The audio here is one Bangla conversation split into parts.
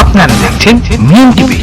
আপনারা দেখছেন মিম টিভি।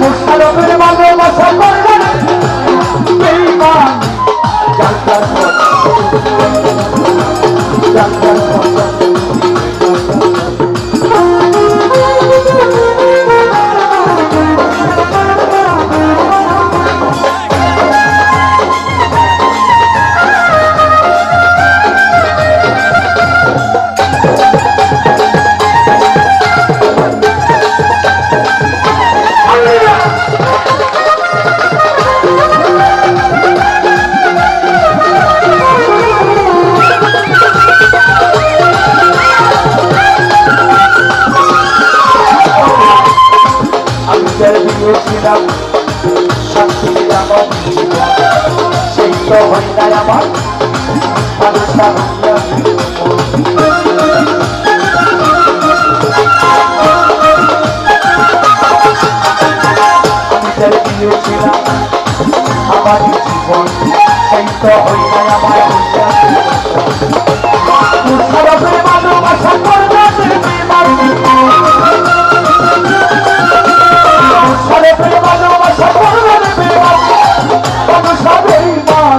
মুসারফের করবে না বেঈমান যাত্রার পথ দিয়েছিলাম শান্তি আমার সেই তো হয় আমার মানুষটা হইয়া দিয়েছিলাম। আমার জীবন সেই তো হয় নাই আমার মুসারফের ভালোবাসা করবে বেঈমান সারে প্রেম ভালোবাসা করবে রে বেমান মানুষ হবে ইমান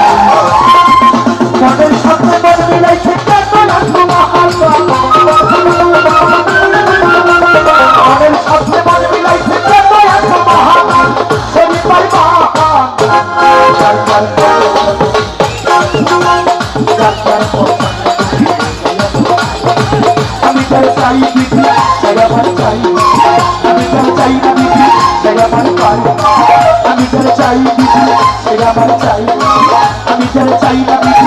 আমি তার চাই দিদি আমার চাই আমি তার চাই দিদি আমার পাই আমি তার চাই দিদি আমার চাই আমি তার চাই দিদি